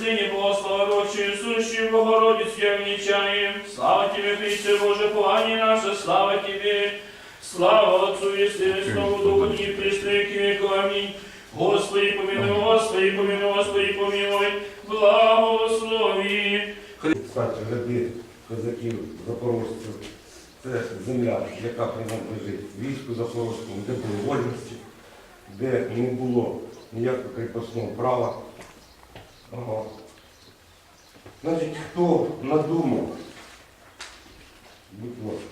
Пресныне Богословочию, сущую Богородицу я величаем. Слава Тебе, Христе Боже, пование наше, слава Тебе. Слава Отцу и Сыну, и Святому Духу, и пресны к веку. Аминь. Господи, помилуй, Господи, помилуй, Господи, помилуй, благослови. Кстати, ряди козаків запорожців це земля, яка принадлежить війську запорозькому, де були вольності, де не було ніякого кріпосного права. Значить, хто надумав, будь ласка,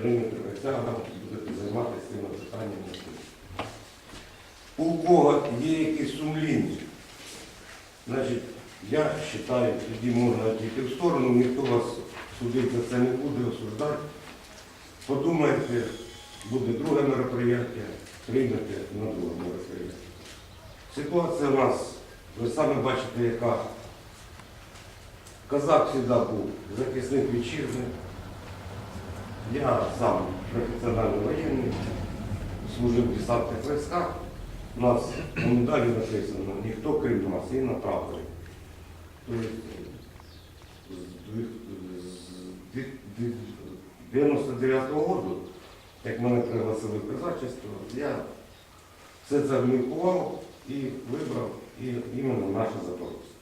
прийняти присягу, будете займатися цими питаннями. У кого є якісь сумління, Значить, я вважаю, тоді можна тільки в сторону, ніхто вас судити за це не буде, осуждати. Подумайте, буде друге мероприятие, приймете на друге мероприятие. Ситуація у нас, ви самі бачите, яка казак завжди був захисник вітчизни. Я сам професіональний воєнний, служив в десантних військах. У нас на медалі написано, ніхто крім нас і на прапорі. Тобто з дві- з дві- дві- 99-го року, як мене пригласили в казачество, я все це вміркував і вибрав і іменно наше запорожці.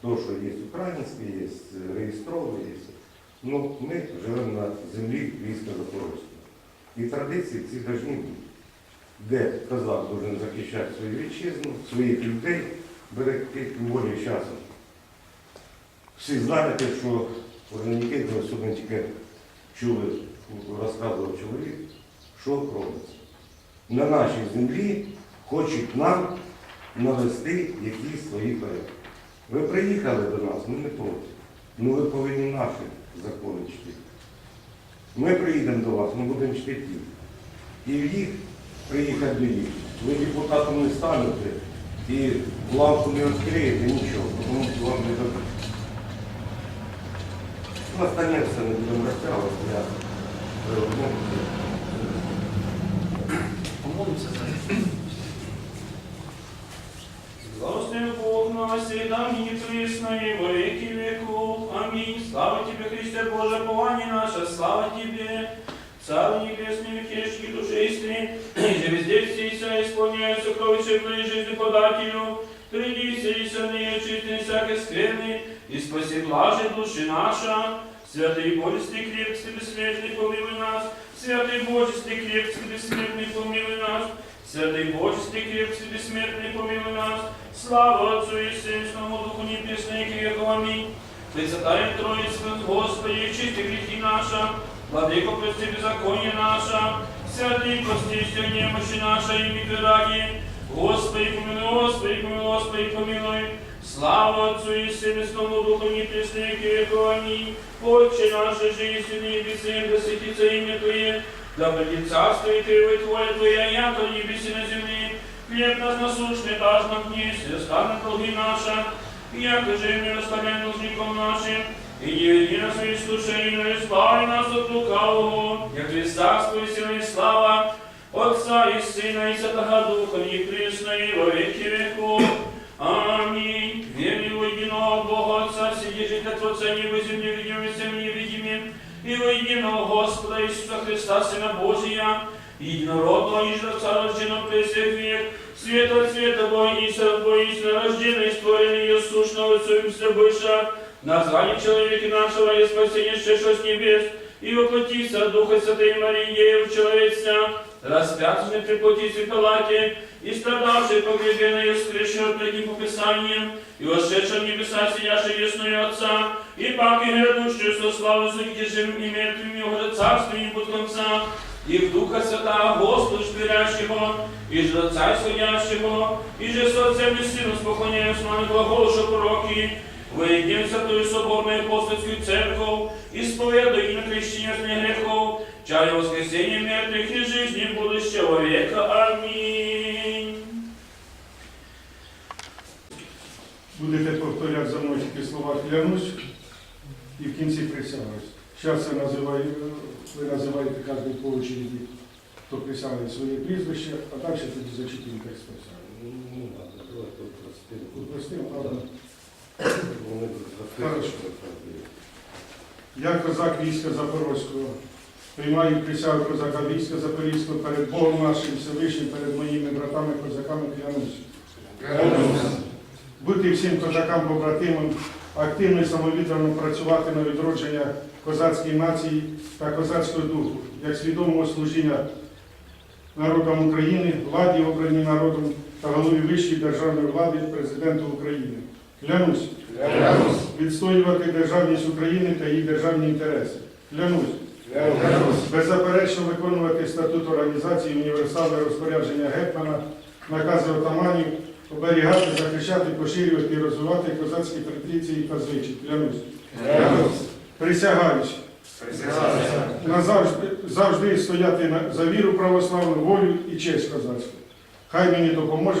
То, що є українське, є реєстрове, є. Ну, ми живемо на землі війська Запорозького. І традиції ці повинні бути де козак повинен захищати свою вітчизну, своїх людей, берегти волі часу. Всі знаєте, що Орленіки, особливо тільки чули, розказував чоловік, що робиться. На нашій землі хочуть нам навести якісь свої порядки. Ви приїхали до нас, ми не проти. Ну ви повинні наші закони чтити. Ми приїдемо до вас, ми будемо чтити їх. І в їх приїхати до їх. Ви депутатом не станете і лавку не відкриєте, нічого, тому що вам не дадуть. Ну, остальне не будемо розтягувати, я переверну. Помолимося за Благослови Бог на всегда, ныне присно и во веки веков. Аминь. Слава Тебе, Христе Боже, пование наше, слава Тебе. Царь небесный, векешки души истины, же везде все себя исполняют сокровища твоей жизни подателю. Приди, селися ныне, чистый всякой скверны, и спаси блажи души наша. Святый Божий крепкий, бессмертный, помилуй нас. Святый Божий крепкий, бессмертный, помилуй нас. Святый Божий крепкий, бессмертный, помилуй нас. Слава Отцу и Сыну, и Святому Духу Небесной, и веку. Аминь. Пресвятая Троица, Господи, чисти грехи наша, Владыко, прости беззаконие наша, Святый, прости все немощи наши и бедаги. Господи, помилуй, Господи, помилуй, Господи, помилуй. Слава Отцу и Сыну, и Святому Духу Небесной, и веку. Аминь. Отче нашей жизни, небесные, да светится имя Твое, да будет царство и Твое, Твое, Твоя, яко в небесе на земле. Хлеб наш насущный дашь нам днесь, и оставь долги наши, яко же мы оставляем должником нашим, и не веди нас в искушение, но избави нас от лукавого, як и царство и сила и слава, Отца и Сына и Святого Духа, и присно и во веки веков. Аминь. Верю в единого Бога Отца, Вседержителя Творца неба, земли, видимым и всем невидимым, и во единого Господа Иисуса Христа, Сына Божия, единородного и Жрца, рожденного при всех век, света от света, воинися от воинства, рожденный, створенный ее сущного Отцом все быша, название человека нашего и спасение шедшего с небес, и воплотися от Духа Святой Марии, в человеца, распятый при Понтии Палате, и страдавший погребенный и воскресший от таким пописанием, и вошедший в небеса, сидящий ясную Отца, и пак и грядущую со славу судите живым и мертвым его до царства не будет конца, и в Духа Святого Господу спирящего, и же Отца исходящего, и же с Отцем и Сыном споклоняем с нами глаголуша пророки, Воедино святую соборную апостольскую церковь, исповедуй и на крещение грехов, чая воскресения мертвых и жизни будущего века. Аминь. Будете повторяти за мною тільки слова клянусь і в кінці присягаюсь. Зараз називаю, ви називаєте кожен по очереді, хто присягає своє прізвище, а далі тоді зачитуємо текст присяги. Ну, ладно, давайте простимо. Простим, правда. Вони. Я козак війська Запорозького. Приймаю присягу козака війська Запорізького перед Богом нашим Всевишнім, перед моїми братами, козаками клянусь. Бути всім козакам побратимом, активно і самовіддано працювати на відродження козацької нації та козацького духу, як свідомого служіння народам України, владі обраній народом та голові вищої державної влади президенту України. Клянусь відстоювати державність України та її державні інтереси. Клянусь. Беззаперечно виконувати статут організації універсальне розпорядження гетьмана, накази отаманів, оберігати, захищати, поширювати і розвивати козацькі традиції та звичаї. Клянусь. Присягаюсь. Назавжди завжди стояти на- за віру православну, волю і честь козацьку. Хай мені допоможе.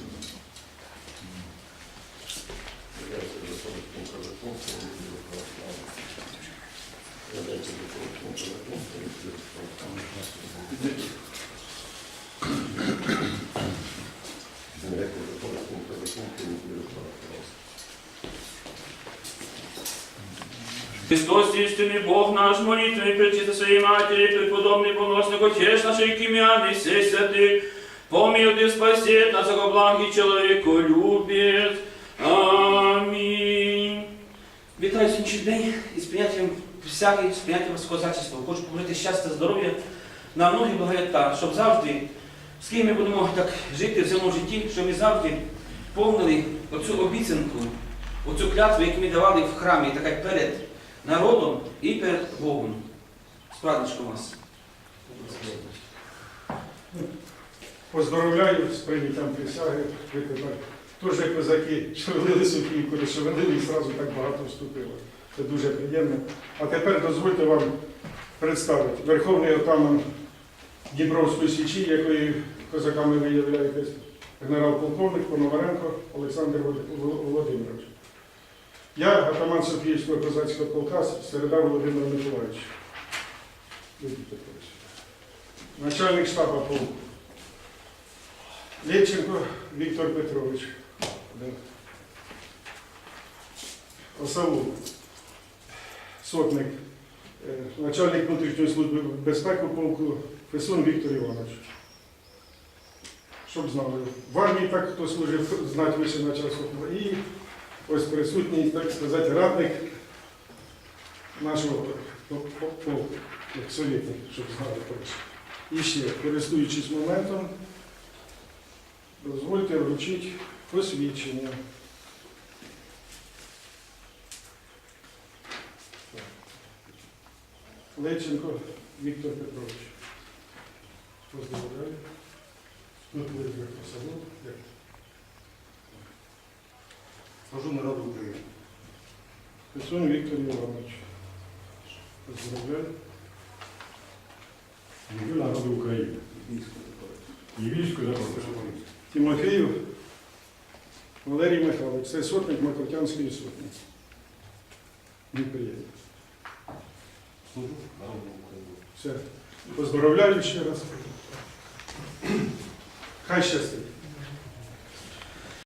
Христос, истинный Бог наш, молитвами пречистой своей Матери, преподобный поносник Отец нашей кимяный, все святых, помилуй и спасет нас, как благий человеку любит. Амінь. Вітаю сьогоднішній день із прийняттям присяги, з прийняттям з козачества. Хочу побажати щастя, здоров'я на многі благота, щоб завжди, з ким ми будемо так жити в цьому житті, щоб ми завжди повнили оцю обіцянку, оцю клятву, яку ми давали в храмі, так як перед народом і перед Богом. З вас. Поздоровляю з прийняттям присяги. Ви тепер теж козаки шевелили Софійку, шевелили і зразу так багато вступило. Це дуже приємно. А тепер дозвольте вам представити Верховний отаман Дніпровської січі, якої козаками ви являєтесь, генерал-полковник Пономаренко Олександр Володимирович. Я атаман Софіївського козацького полка Середа Володимир Миколаївич. Начальник штабу полку. Лєченко Віктор Петрович. Осавул. Сотник. Е, Начальник внутрішньої служби безпеки полку Фесун Віктор Іванович. Щоб знали. В армії так, хто служив, знати вище начальство. І ось присутній, так сказати, радник нашого по- по- полку, як совєтник, щоб знали точно. І ще, користуючись моментом, Дозвольте вручити посвідчення. Леченко Віктор Петрович. Поздравляю. Тут ви як посаду. Служу народу України. Песун Віктор Іванович. Поздравляю. Люблю народу України. І військо запрошую. Тимофеєв Валерій Михайлович. Це сотник Макотянської сотні. Він. Служу народу України. Все. Поздравляю ще раз. Хай щастить.